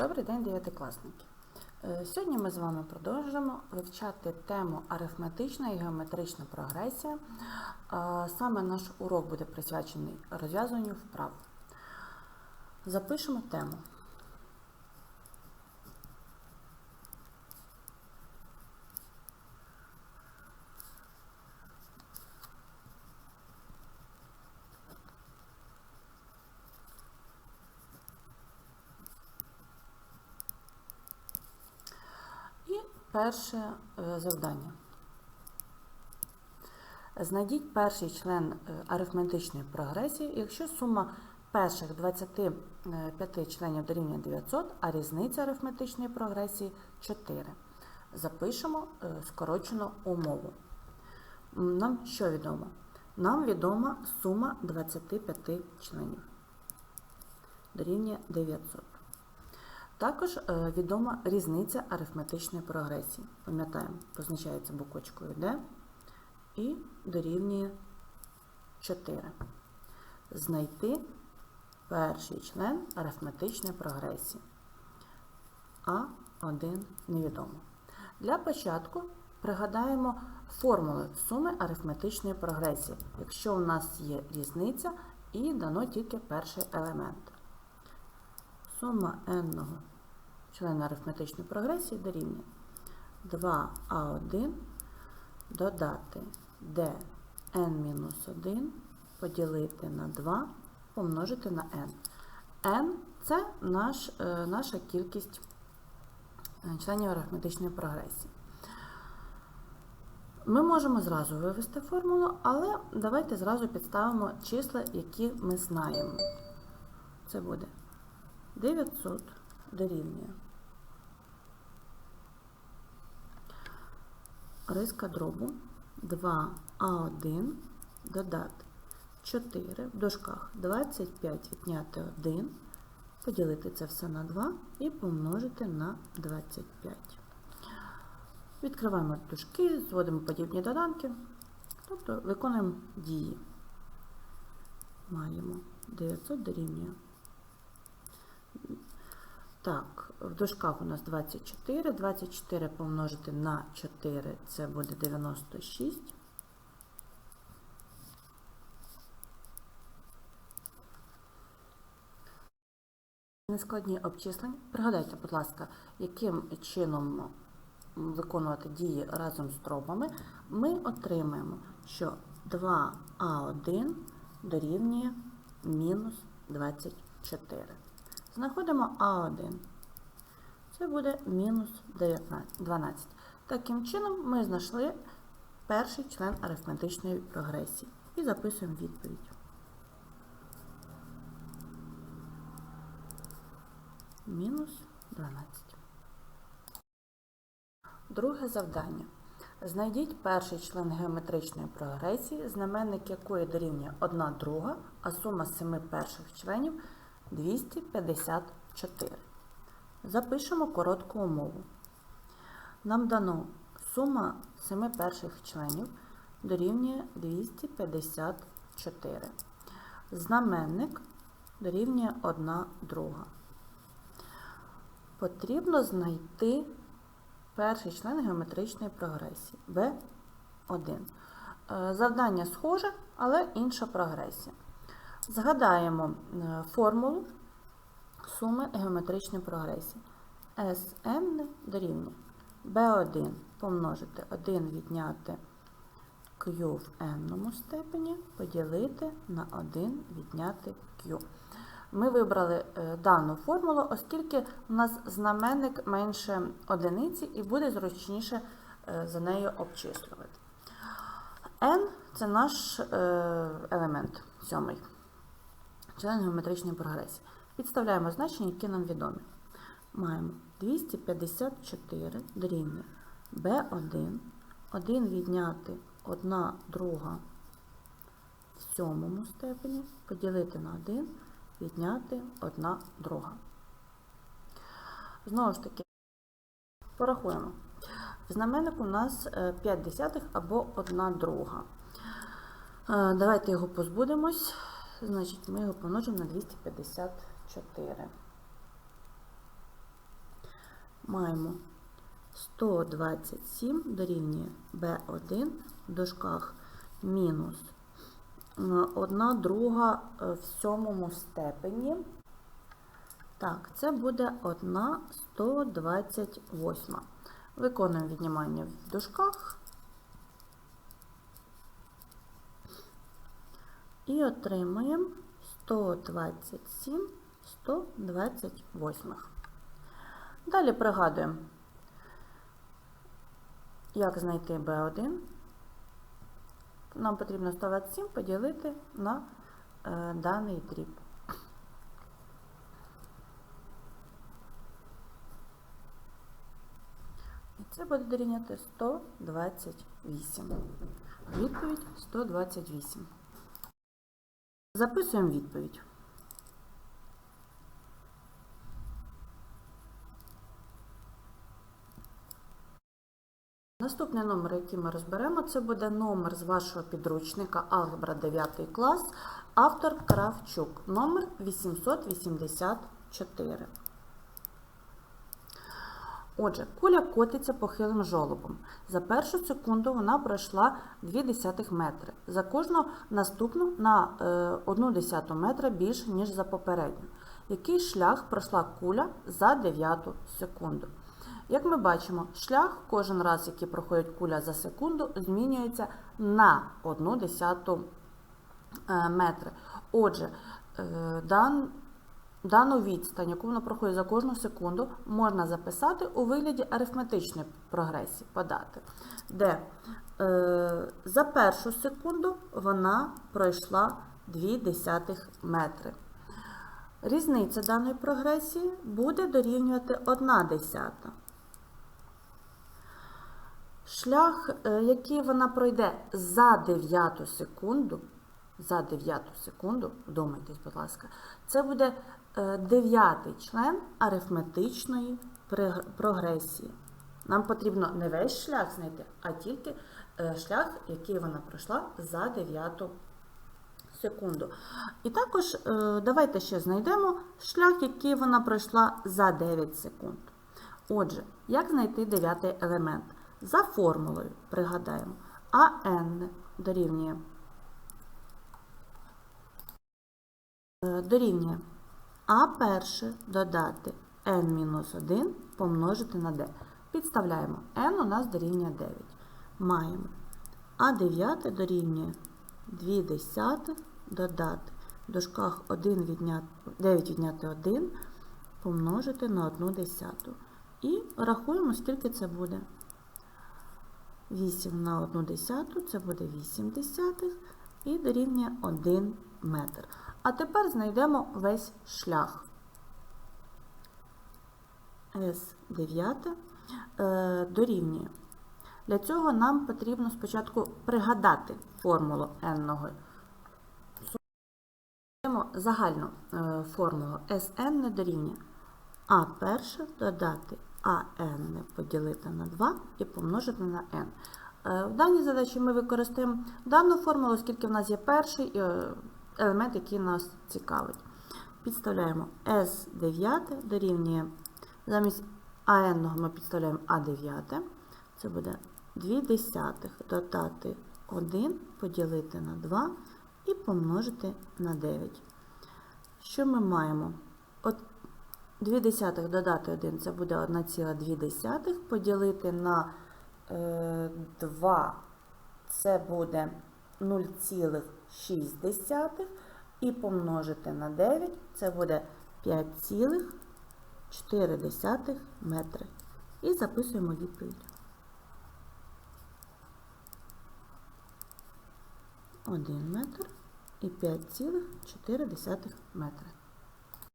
Добрий день, дев'ятикласники. Е, Сьогодні ми з вами продовжимо вивчати тему арифметична і геометрична прогресія. Саме наш урок буде присвячений розв'язуванню вправ. Запишемо тему. І перше е, завдання. Знайдіть перший член е, арифметичної прогресії, якщо сума перших 25 членів дорівнює 900, а різниця арифметичної прогресії 4. Запишемо е, скорочену умову. Нам що відомо? Нам відома сума 25 членів. Дорівнює 900. Також е, відома різниця арифметичної прогресії. Пам'ятаємо, позначається буквочкою D і дорівнює 4. Знайти перший член арифметичної прогресії. А1 невідомо. Для початку пригадаємо формули суми арифметичної прогресії, якщо у нас є різниця і дано тільки перший елемент. Сума n члена арифметичної прогресії дорівнює 2а1 додати dn-1 поділити на 2 помножити на n. n це наш, е, наша кількість е, членів арифметичної прогресії. Ми можемо зразу вивести формулу, але давайте зразу підставимо числа, які ми знаємо. Це буде 900 дорівнює. Риска дробу 2а1 додати 4 в дужках 25 відняти 1, поділити це все на 2 і помножити на 25. Відкриваємо дужки, зводимо подібні доданки, тобто виконуємо дії. Маємо 900 дорівнює. Так, в дужках у нас 24. 24 помножити на 4 це буде 96. Нескладні обчислення. Пригадайте, будь ласка, яким чином виконувати дії разом з дробами, ми отримаємо, що 2а1 дорівнює мінус 24. Знаходимо А1. Це буде мінус 12. Таким чином, ми знайшли перший член арифметичної прогресії. І записуємо відповідь. Мінус 12. Друге завдання. Знайдіть перший член геометричної прогресії, знаменник якої дорівнює 1 друга, а сума семи перших членів 254. Запишемо коротку умову. Нам дано сума семи перших членів дорівнює 254. Знаменник дорівнює 1 друга. Потрібно знайти перший член геометричної прогресії B1. Е, Завдання схоже, але інша прогресія. Згадаємо е, формулу суми геометричної прогресії. Sn дорівнює B1 помножити 1 відняти Q в n степені поділити на 1 відняти Q. Ми вибрали е, дану формулу, оскільки у нас знаменник менше одиниці і буде зручніше е, за нею обчислювати. n це наш елемент сьомий, член геометричної прогресії. Підставляємо значення, які нам відомі. Маємо 254 дорівнює b1, 1 відняти 1 друга в сьомому степені, поділити на 1 відняти 1 друга. Знову ж таки, порахуємо. В знаменнику у нас 5 десятих або 1 друга. Е, Давайте його позбудемось. Значить, ми його помножимо на 254. маємо 127 дорівнює b1 в дужках мінус 1 друга в сьомому степені. Так, це буде 1 128. Виконуємо віднімання в дужках. І отримаємо 127 128. Далі пригадуємо, як знайти b1. Нам потрібно 127 поділити на е, даний дріб. І це буде дорівняти 128. Відповідь 128. Записуємо відповідь. Наступний номер, який ми розберемо, це буде номер з вашого підручника Алгебра 9 клас, автор Кравчук, номер 884. Отже, куля котиться похилим жолобом. За першу секунду вона пройшла 0,2 метри. За кожну наступну на 1,1 метра більше, ніж за попередню. Який шлях пройшла куля за 9 секунду? Як ми бачимо, шлях кожен раз, який проходить куля за секунду, змінюється на 1,1 метри. Отже, е, дан, дану відстань, яку вона проходить за кожну секунду, можна записати у вигляді арифметичної прогресії, подати, де е, за першу секунду вона пройшла 0,2 метри. Різниця даної прогресії буде дорівнювати 1 десята. Шлях, е, який вона пройде за 9 секунду, за 9 секунду, вдумайтесь, будь ласка, це буде дев'ятий член арифметичної прогресії. Нам потрібно не весь шлях знайти, а тільки е, шлях, який вона пройшла за 9 секунду. І також давайте ще знайдемо шлях, який вона пройшла за 9 секунд. Отже, як знайти дев'ятий елемент? За формулою пригадаємо, АН дорівнює е, дорівнює А перше додати n-1 помножити на d. Підставляємо n у нас дорівнює 9. Маємо А9 дорівнює 2 десятих додати в дужках 1 відняти, 9 відняти 1 помножити на 1 десяту. І рахуємо, скільки це буде. 8 на 1 десяту, це буде 8 десятих і дорівнює 1 метр. А тепер знайдемо весь шлях. С9 е, дорівнює. Для цього нам потрібно спочатку пригадати формулу n. Загальну е, формулу Sn не дорівнює А перше додати АН поділити на 2 і помножити на n. Е, в даній задачі ми використаємо дану формулу, оскільки в нас є перший елемент, який нас цікавить. Підставляємо S9 дорівнює, замість АН ми підставляємо А9. Це буде 2 десятих додати 1, поділити на 2 і помножити на 9. Що ми маємо? От 2 десятих додати 1 це буде 1,2 поділити на 2 е, це буде 0,6 і помножити на 9 це буде 5,4 метри. І записуємо відповідь. 1 метр і 5,4 метри.